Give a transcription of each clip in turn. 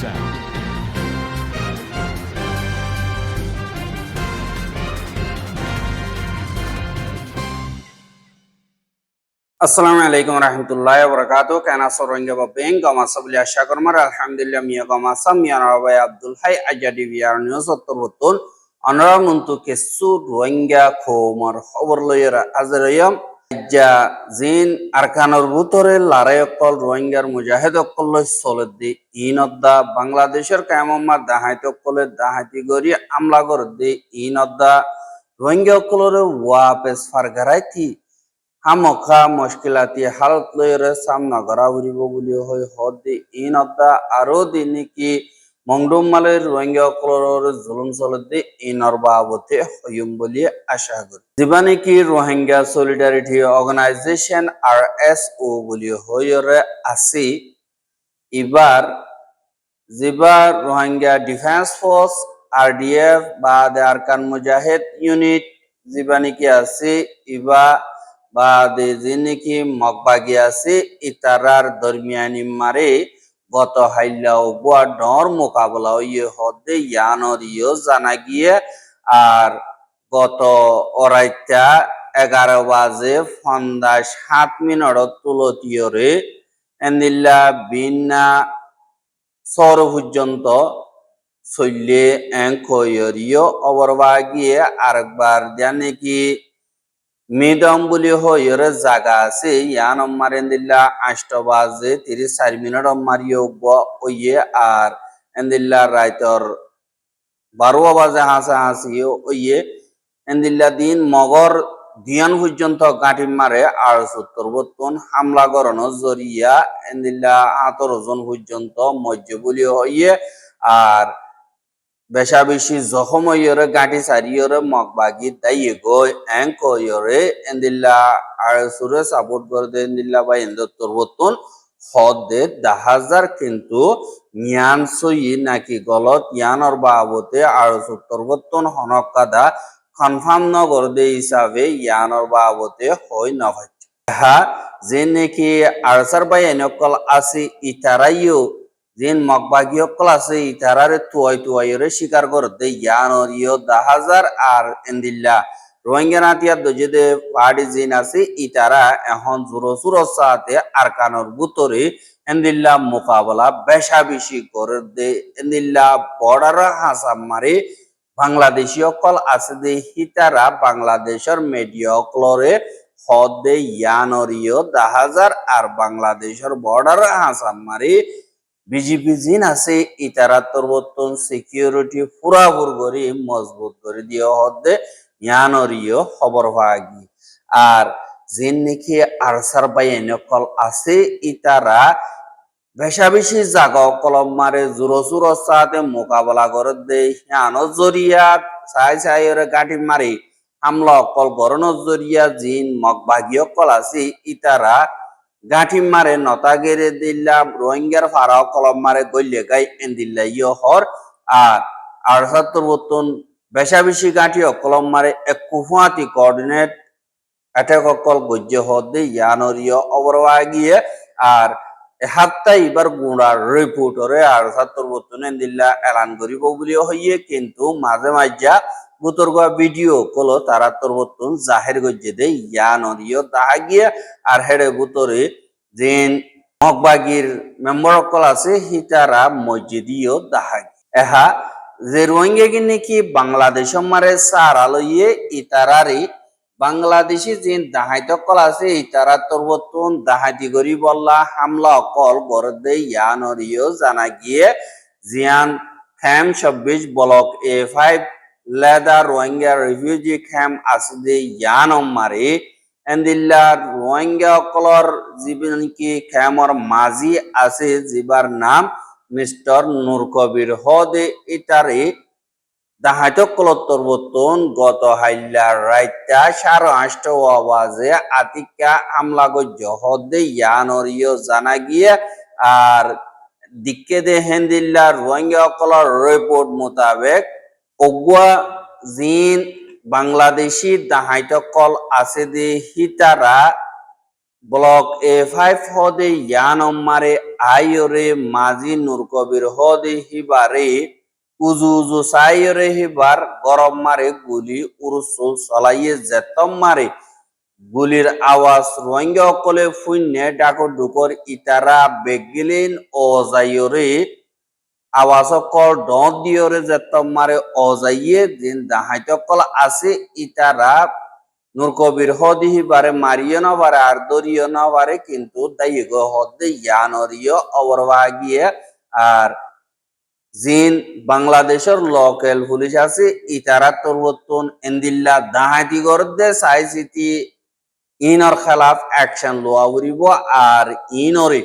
sound. আসসালামু আলাইকুম রহমতুল্লাহ বরকাত কেনা সরঞ্জা বেং গমা সাবলি আশা আলহামদুলিল্লাহ মিয়া গমা সাম মিয়া নবাই আব্দুল হাই আজাদি বিয়ার নিউজ উত্তর অনরা মন্তু কেসু রোহিঙ্গা খোমর খবর লইয়ের আজরয়ম জিন আরকানর রোহিঙ্গার মুজাহিদ অকল দি ইনদ্দা বাংলাদেশের কায়ামম্মার দাহাইত অকলে দাহাইতি গরি আমলা কর দি ইনদ্দা রোহিঙ্গা অকলরে ওয়াপেস ফারগারাইতি হামখা মুশকিলাতি হালত লয়রে সামনা করা উরিব বুলি হৈ হদি ইন অদ্দা আরও দিনিকি মংডুম মালের রোহিঙ্গা অকলর জুলুম চলতে ইনর বাবতে হইম বুলি আশা করি। যিবা নেকি Rohingya solidarity organisation R S O বুলি হইরে আছি এবার যিবা Rohingya defence force R D F বা দে আরকান মুজাহিদ ইউনিট যিবা নেকি আছে ইবা বা দে যে নাকি মগবাগি আছে ইতারার দরমিয়ানি মারে গত হাইলা বুয়া ডর মোকাবেলা ইয়ে হদে ইয়ানর ইয়ে জানা গিয়ে, আর গত অরাইতা এগারো বাজে ফন্দা সাত মিনিট তুলতিয়রে এন্দিল্লা বিনা সর পর্যন্ত চললে এঙ্কয়রিও অবরবা গিয়ে আরেকবার জানে কি হইরে জাগা আছে, ইয়ান অম্মার এন্দিল্লা আষ্ট বাজে, তিরিশ চার মিনিট অম্মারিও ওইয়ে আর এন্দিল্লা রাইতর, বারো বাজে হাসা হাসি, ওইয়ে এন্দিল্লা দিন মগর দিয়ান পর্যন্ত গাঁটি মারে, আর সত্তর বত্তন হামলা গরণ জরিয়া এন্দিল্লা আতর ওজন পর্যন্ত মজ্জ বুলি হইয়ে, আর বেশা বেশি জখম হইরে গাঁটি সারিয়রে মগবাগি দাইয়ে গো এঙ্ক হইরে এন্দিল্লা আর সুরে সাপোর্ট করে দে এন্দিল্লা বা এন্দত্তর বতন হদ দাহাজার কিন্তু জ্ঞান সই নাকি গলত জ্ঞানর বাবতে আর সত্তর বতন হনক কাদা কনফার্ম নগর দে হিসাবে জ্ঞানর বাবতে হই নভাই হ্যাঁ যে নাকি আরসার বাই এনেকল আছে ইতারাইও যেন মগবাগীয় ক্লাসে ইতারারে তুয়াই তুয়াইরে স্বীকার করতে ইয়ানর ইয় দাহাজার আর এন্দিল্লা। রোহিঙ্গা নাতিয়ার দজেদে পার্টি জিন আছে, ইতারা এখন জোরো জোরো সাথে আরকানর বুতরে এন্দিল্লা মোকাবেলা বেশা বেশি করে দে এন্দিল্লা বর্ডার হাসাম মারে বাংলাদেশি অকল আছে দে হিতারা বাংলাদেশের মিডিয়া অকলরে হদ দে ইয়ানর ইয় দাহাজার আর বাংলাদেশের বর্ডার হাসাম মারে বিজেপি জিন আছে, ইতারা তরবর্তন সিকিউরিটি পুরাপুর করে, মজবুত করে, দিয়ে হদ্দে ইয়ানরিও খবর ভাগি আর জিন নাকি আরসার বাই নকল আছে, ইতারা বেশা বেশি জাগা কলম মারে, জোর জোর সাথে মোকাবেলা করে দে ইয়ানো জরিয়া, চাই চাই গাঠি মারি, হামলা অকল গরণ জরিয়া, জিন মগবাগী অকল আছে, ইতারা গাঁঠি মারে, নতা গেরে দিল্লা, রোহিঙ্গার ফারাও কলম মারে গল্লে গাই এন্দিল্লা, ইয় হর। আর আর সাত্তর বতন বেশা বেশি গাঁঠি কলম মারে, এক কুফুয়াতি কোঅর্ডিনেট অ্যাটাক অকল গজ্য হদে ইয়ানর ইয় অবরবা গিয়ে। আর হাত্তা এবার গুড়ার রিপোর্টরে আর সাত্তর বতন এন্দিল্লা এলান করিব বলি হইয়ে, কিন্তু মাঝে মাঝে বুতর্গা ভিডিও কলো তারা তোর বর্তন জাহের গজ্জে দে ইয়া নদীয় তাহা গিয়ে, আর হেডে বুতরে যেন মগবাগির মেম্বার অকল আছে, হিতারা মসজিদিও দাহা এহা যে রোহিঙ্গা কিনে কি বাংলাদেশ মারে সারা লইয়ে ইতারারে বাংলাদেশি যে দাহাইত অকল আছে, ইতারা তোর বর্তন দাহাইতি করি বললা হামলা অকল গড় দে ইয়া নদীয় জানা গিয়ে, জিয়ান ফ্যাম চব্বিশ block A five leather Rohingya refugee camp aside yanam mare. এন্দিল্লা রোহিঙ্গা অকলর জীবন কি ক্যামর মাঝি আছে জিবার নাম মিস্টার নূর কবির হদে ইটারে দাহাইত কলত্তর বতন গত হাইল্লা রাইতা সার আষ্ট আওয়াজে আতিকা হামলা গজ্য ইয়ানরিও জানা গিয়ে আর দিকে দে হেন্দিল্লা রোহিঙ্গা অকলর রিপোর্ট মোতাবেক অগুয়া জিন, বাংলাদেশি দাহাইত কল আছে দে হিতারা। ব্লক এ ফাইভ হদে ইয়ানম্মারে আইয়রে মাজি নূর কবির হদে হিবারে। উজু উজু সাইয়রে হিবার গরম মারে গুলি উরসুল চলাইয়ে জেতম মারে। গুলির আওয়াজ রোহিঙ্গা অকলে ফুন্যে ডাকো ডুকর ইতারা বেগিলিন ও যাইয়রে আওয়াজ অকল ডট দিয়রে ও যাইয়ে দিন দাহাইত অকল আছে ইতারা নূর কবির হদিহি বারে মারিও না বারে আর দরিও না বারে কিন্তু দাইগ হদে ইয়ানরিও অবরবাগিয়ে আর জিন বাংলাদেশের লোকাল পুলিশ আছে ইতারা তরবতন এন্দিল্লা দাহাতি গরদে সাইসিতি ইনর খেলাফ অ্যাকশন লোয়া উরিব আর ইনরে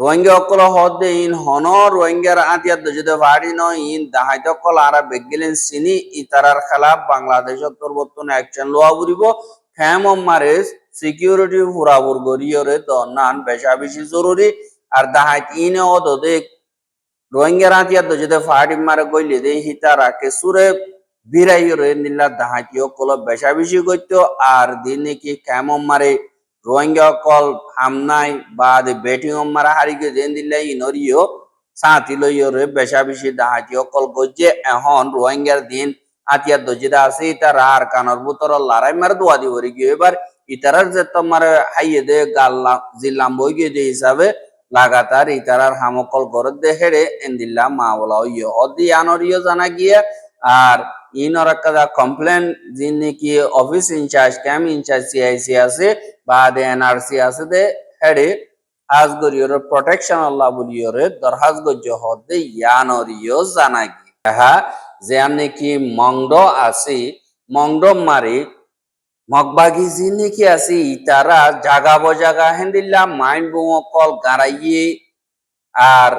রোহিঙ্গা অকল হদে ইন হন রোহিঙ্গার আতিয়া দজদে ভাড়ি ন ইন দাহাইত অকল আরা বেগিলেন সিনি, ইতারার খেলাফ বাংলাদেশের তরবতন অ্যাকশন লোয়া উরিব খেম মারে সিকিউরিটি ফুরাবুর গরিয়রে দনান বেশা বেশি জরুরি। আর দাহাইত ইনে অদদে রোহিঙ্গার আতিয়া দজদে ফাড়ি মারে গইলে দে হিতারা কে সুরে বিরাইয়রে নিল্লা দাহাইতি অকল বেশা বেশি গইতো। আর দিনে কি খেম মারে রোহিঙ্গা অকল হামনাই বা বেটিং মারা হারিকে দেন দিলে ইনরিও সাঁতি লইয়রে বেশা বেশি দাহাতি অকল গজ্জে, এখন রোহিঙ্গার দিন আতিয়া দজিদা আছে, ইতারা আর কানর বুতর লড়াই মার দোয়া দি হরি গিয়ে এবার ইতারার যে তোমার হাইয়ে দে গাল্লা জিল্লাম বই গিয়ে দে হিসাবে, লাগাতার ইতারার হামকল গরত দে হেড়ে মা বলা ইয়ে অদি আনরিও জানা গিয়ে, আর ইনর একটা কমপ্লেন যিনি কি office incharge camp incharge CIC আছে বা দে এনআরসি আছে দে, হেডে হাজ গরিয়র প্রটেকশন আল্লাহ বলিয়রে দরহাজ গজ্য হদে ইয়ানরিও জানাগি। হা যে আমি কি মংড আছে মংড মারি, মগবাগি যি নাকি আছে ইতারা জাগা বজাগা হেন্দিল্লা মাইন্ড বুঙ কল গাড়াইয়ে আর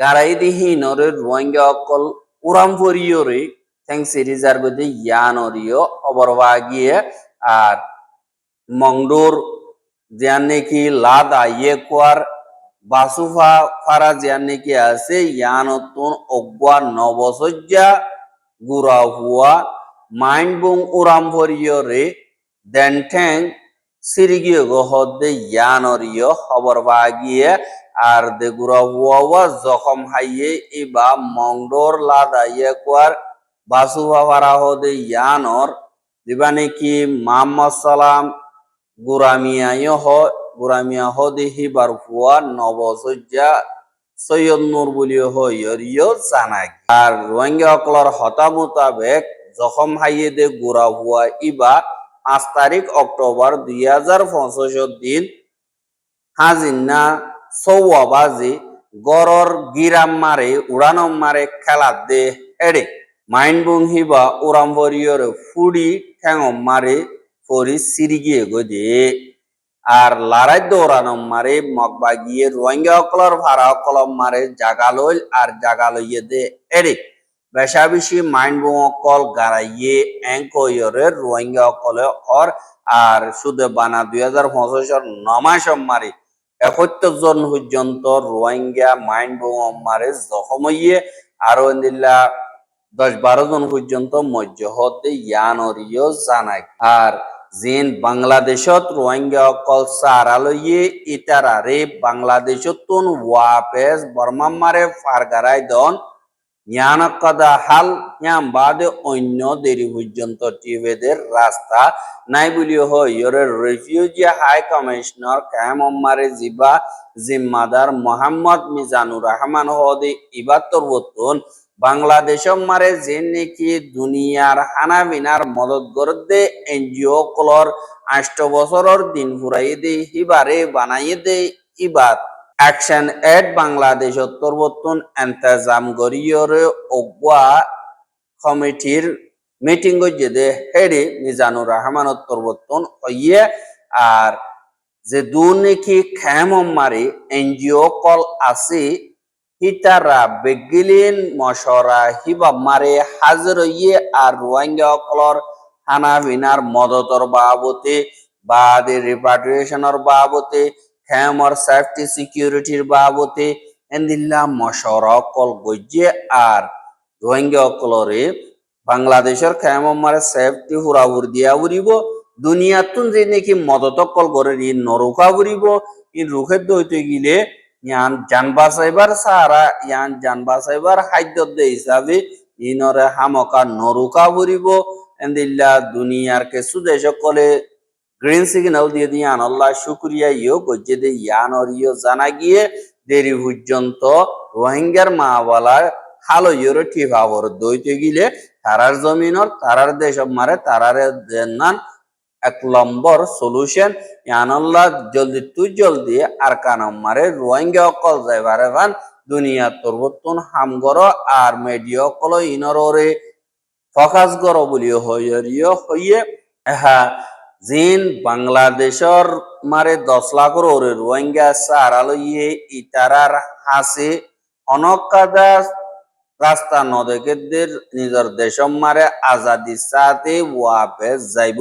গাড়াই দিহি নরে রোহিঙ্গা অকল উরাম ফরিয়রে গদে ইয়ানরিও অবরবাগিয়ে আর মংডোর জিয়ান নাকি লাদা ইয়ে কোয়ার বাসুফা ফারা জিয়ান নাকি আছে ইয়ানতুন অগুয়া নবসজ্জা গুড়া হুয়া মাইন বুং উরাম ভরিয় রে দেন ঠ্যাং সিরিগিয়ে গো হদে ইয়ানরিয় খবর বাগিয়ে আর দে গুড়া হুয়া জখম হাইয়ে ইবা মংডোর লাদা ইয়ে কোয়ার বাসুফা ফারা হদে ইয়ানর দিবানে কি মোহাম্মদ সালাম গুরামিয়ায় হ গুরামিয়া হ দেহি বারফুয়া নবসজ্জা সৈয়দ নূর বলি হইয়রিও জানাই আর রোহিঙ্গা অকলর হতা মোতাবেক জখম হাইয়ে দে গুড়া হুয়া ইবা পাঁচ তারিখ অক্টোবর দুই হাজার পঁচিশ দিন হাজিনা সৌয়া বাজি গড়র গিরাম মারে উড়ানম মারে খেলাত দে হেডে মাইন বুং হিবা উড়াম ভরিয়র ফুড়ি ঠ্যাঙম মারে ফরি সিরিগিয়ে গদে আর লারাই দৌড়ানো মারে মগবা গিয়ে রোহিঙ্গা অকলর ভাড়া অকলম মারে জাগালইল আর জাগালইয়ে দে এরে। বেশা বেশি মাইন্ড অকল গাড়াইয়ে এঙ্কয়রে রোহিঙ্গা অকলে অর আর বানা দুই হাজার পঁচিশের নমাসম মারে একত্তর জন পর্যন্ত রোহিঙ্গা মাইন্ড বো মারে জখম হইয়ে আরও দশ বারো জন পর্যন্ত মজ্জ হতে ইয়ানরিও জানায়। আর জিন বাংলাদেশত রোহিঙ্গা অকল সারালয়ে ইতারারে বাংলাদেশত তুন ওয়াপেস বর্মামারে ফারগারাই দন ইয়ানকদা হাল ইয়াম বাদে অন্য দেরি পর্যন্ত টিবেদের রাস্তা নাই বলি হইরে রেফিউজি হাই কমিশনার কায়াম মারে জিবা জিম্মাদার মোহাম্মদ মিজানুর রহমান হদে ইবাত্তর বতুন বাংলাদেশ মারে যে নাকি দুনিয়ার হানাবিনার মদত করতে এনজিও কলর আষ্ট বছরের দিন ফুরাই দে হিবারে বানাই দে ইবাদ। অ্যাকশন এড বাংলাদেশ উত্তরবর্তন এন্তেজাম গরিয়রে অগুয়া কমিটির মিটিং যে হেডে মিজানুর রহমান উত্তরবর্তন হইয়ে, আর যে দুর্নীতি খেম মারে এনজিও কল আছে হিতারা বেগিলিন মশরা হিবাব মারে হাজির ইয়ে আর রোহিঙ্গা অকলর হানা ভিনার মদতর বাবতে বা রিপাট্রিয়েশনের বাবতে, খেমর সেফটি সিকিউরিটির বাবতে, এন্দিল্লা মশরা অকল গজ্জে আর রোহিঙ্গা অকলরে বাংলাদেশের খেম মারে সেফটি হুরাহুর দিয়া উড়িব, দুনিয়াতুন যে নাকি মদত কল করে ই নরকা বুড়িব ই রুখে দইতে গিলে ইয়ান জান বাঁচাইবার সারা, ইয়ান জান বাঁচাইবার খাদ্য দে হিসাবে ইনরে হামকা নরকা বুড়িব এন্দিল্লা দুনিয়ার কিছু দেশ সকলে গ্রিন সিগন্যাল দিয়ে দিয়ে আল্লাহ শুক্রিয়া ইয়ো গজ্জে দে ইয়ান ইয়ো জানা গিয়ে দেরি পর্যন্ত রোহিঙ্গার মা বলা হালো ইয়োর ঠিভাবর দইতে গিলে তারার জমিনর তারার দেশ মারে তারারে এক নম্বর সলিউশন ইয়ানাল্লাহ জলদি তুই জলদি আর কানম মারে রোহিঙ্গা অকল যাইবারে ভান, দুনিয়া তরবতুন হাম গর আর মেডিয়া অকল ইনরে ফকাস গর বলিও হইয় হইয়ে হা জিন বাংলাদেশর মারে দশ লাখর ওরে রোহিঙ্গা ইয়ে ইতারার হাসে। অনকাদা রাস্তা নদেকেদের নিজের দেশম মারে আজাদি সাথে ওয়াপেস যাইব।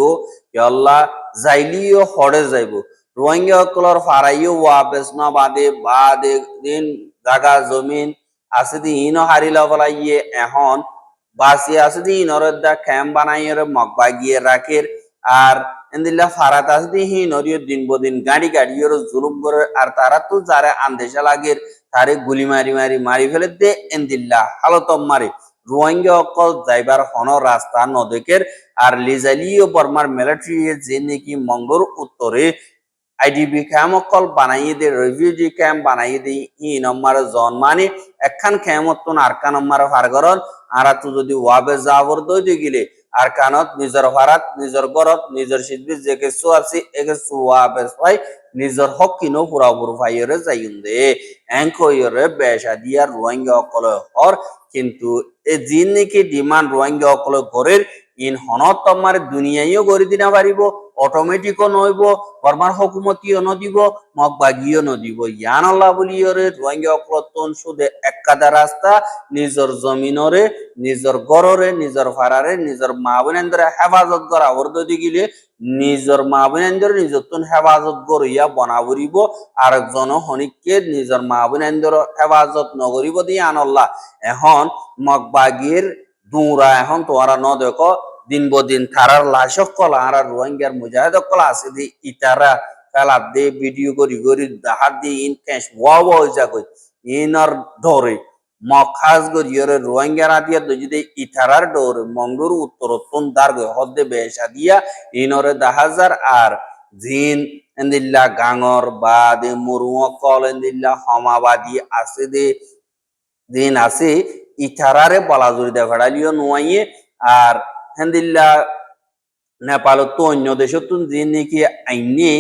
ইয়াল্লা যাইলিও হড়ে যাইব। রোহিঙ্গা সকলর ফারাইও ওয়াপেস না, বাদে বাদে দিন জাগা জমিন। আছে দি ইনো হারিলা বলা ইয়ে এখন। বাসি আছে দি ইনর দা ক্যাম্প বানাইয়ের মগবা গিয়ে রাখের। আর এন্দিল্লা ফারাত আছে দি হিনরিও দিন বদিন গাড়ি গাড়ি জুলুম করে, আর তারা তো যারা আন্দেশা লাগের। তারে গুলি মারি মারি মারি ফেলে দে এন্দিল্লা। হালতম মারে। রোহিঙ্গা অকল যাইবার হন রাস্তা নদেকের আর লিজালিও বর্মার মিলিটারি যে নাকি মঙ্গল উত্তরে। আইডিবি ক্যাম্প অকল বানাইয়ে দে রিফিউজি ক্যাম্প বানাইয়ে দে, ই নম্বর জন মানে একখান ক্যাম্প আরকা নম্বর ফারগরন আর তো যদি ওয়াবে যাবর দইতে গিলে আর কানত নিজের হারাত, নিজের গরত নিজের শিল্পী যে কিছু আছে একে ওয়াবে বেসাই নিজের হক কিনো পুরাপুর ভাইয়েরে যাইন দে। এঙ্কইরে বেসা দিয়া রোহিঙ্গা অকলে হর, কিন্তু এ জিন নাকি ডিমান্ড রোহিঙ্গা অকলে ঘরের ইন হনত তোমার দুনিয়াইও গড়ি দিনা পারিব অটোমেটিকও নইব, বর্মার হকুমতিও নদিব মগ বাগিও নদিব। ইয়ান আল্লাহ বলিয়রে রোহিঙ্গা অকলতন সুদে একাদা রাস্তা, নিজের জমিনরে, নিজের গড়রে, নিজের ভাড়ারে, নিজের মা বোনেন্দ্রে হেফাজত করা। যদি গিলে নিজের মা বোনেন্দ্র নিজের তুন হেফাজত করিয়া বনাবরিব আরেকজন হনিককে নিজের মা বোনেন্দ্র হেফাজত নগরিব দিয়ে আনল্লাহ এখন মগবাগির দুরা এখন তোরা ন দেখো, দিন বদিন তারার লাশক কলা আর রোহিঙ্গার মুজাহিদ কলা আছে দি ইতারা খেলা দে ভিডিও করি করি দাহার দি ইন ক্যাশ ওয়া ওয়া যা কই, ইনার ধরে মখাজ গরিয়রে রোহিঙ্গার আদিয়া যদি ইতারার ডোর মঙ্গর উত্তরোত্তন দার হদ্দে বেশা দিয়া ইনরে দাহাজার আর জিন, এন্দিল্লা গাঙর বা দে মুরুয়, কল, এন্দিল্লা হমাবাদী আছে দে দিন আছে ইথারারে বলাজুরি দে ভেড়ালিও নুয়াইয়ে, আর হেন্দিল্লা নেপাল তো অন্য দেশ যে নাকি আইনে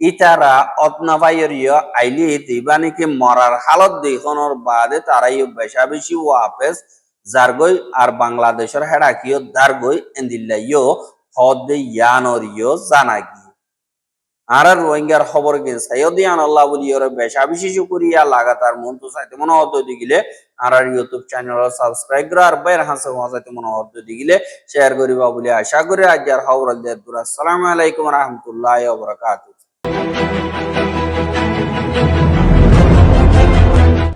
ইতারা অতনাবাইয়েরিয় আইলি দিবা নাকি মরার হালত দেখনের বাদে তারাই বেশা বেশি ওয়াপেস জারগই আর বাংলাদেশের হেডাকিও দারগই এন্দিল্লাইও হদ ইয়ানরিও জানাগি। আর রোহিঙ্গার খবর কে সাইয়দিয়ান আল্লাহ বলি, ওরা বেশা বিশেষ করিয়া লাগাতার মন তো চাইতে মনে হতো দিগিলে আর ইউটিউব চ্যানেল সাবস্ক্রাইব করে আর বাইর হাসে চাইতে মনে হতো দিগিলে শেয়ার করিবা বলে আশা করি আজ আর খবর আসসালামু আলাইকুম রহমতুল্লাহ